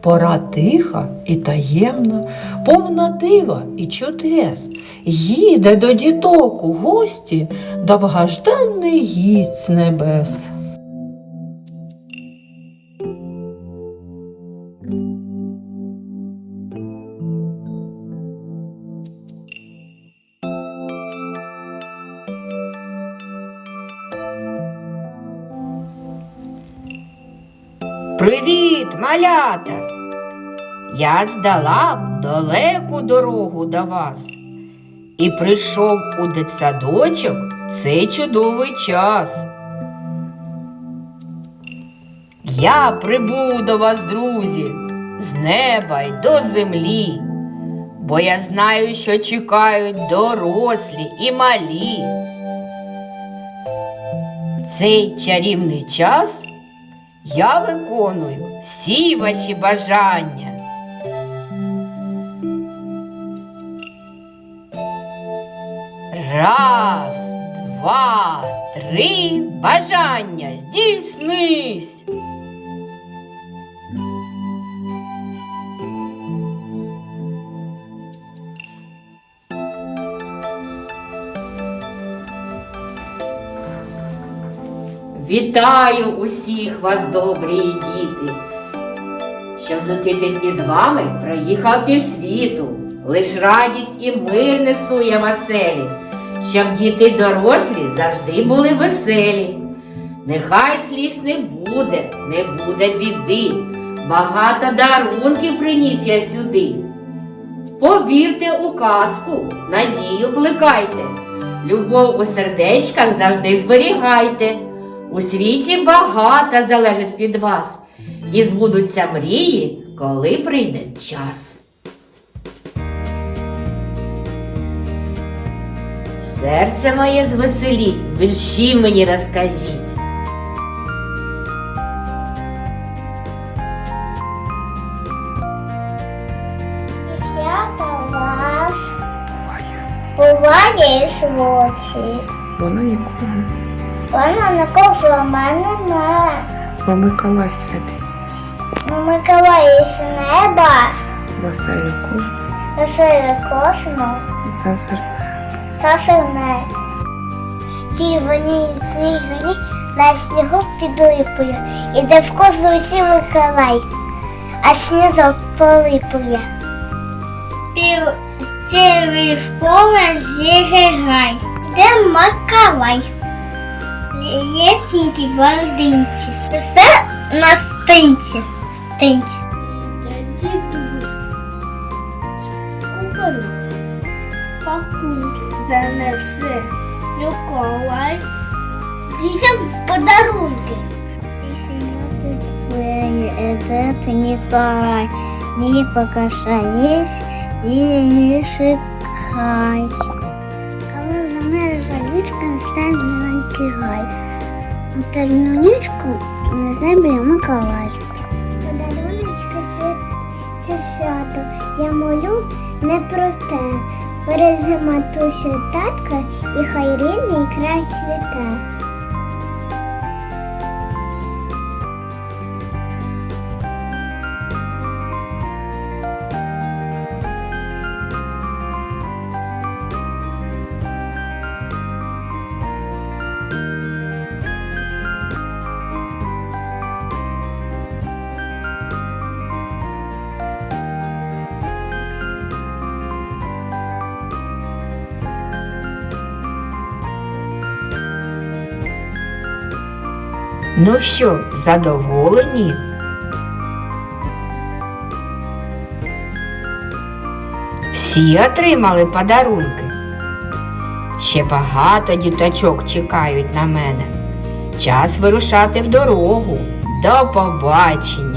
Пора тиха і таємна, повна дива і чудес. Їде до діток у гості довгожданий гість з небес. Привіт, малята! Я здолав далеку дорогу до вас і прийшов у дитсадочок цей чудовий час. Я прибув до вас, друзі, з неба й до землі, бо я знаю, що чекають дорослі і малі. Цей чарівний час я виконую всі ваші бажання. Раз, два, три бажання здійснись. Вітаю усіх вас, добрі діти. Щоб зустрітись із вами, проїхав півсвіту. Лиш радість і мир несу я веселі, щоб діти дорослі завжди були веселі. Нехай сліз не буде, не буде біди. Багато дарунків приніс я сюди. Повірте у казку, надію плекайте, любов у сердечках завжди зберігайте. У світі багато залежить від вас, і збудуться мрії, коли прийде час. Серце моє звеселіть, вірші мені розкажіть. Буває в очі. Вона нікого. Вона на кожного мене не. Бо Миколай святий. Ну, Миколай неба, Василю кожу веселе космо, та сивне. Ті вони снігурі на снігу під липою. Іде в козу усі Миколай, а сніжок полипує. Пів цілий в поле зіграй. Де Миколай? Лєсенькі блондинці. Все на стинці. Стинці. Пакунки занесе Миколай. Дітям подарунки. Это Николай, не покашаєш і не шикай. У нічку на Миколай. Подаруночка це свято, я молю не про те. Бережи матусю татка і хай рідний край цвіте. Ну що, задоволені? Всі отримали подарунки. Ще багато діточок чекають на мене. Час вирушати в дорогу. До побачення!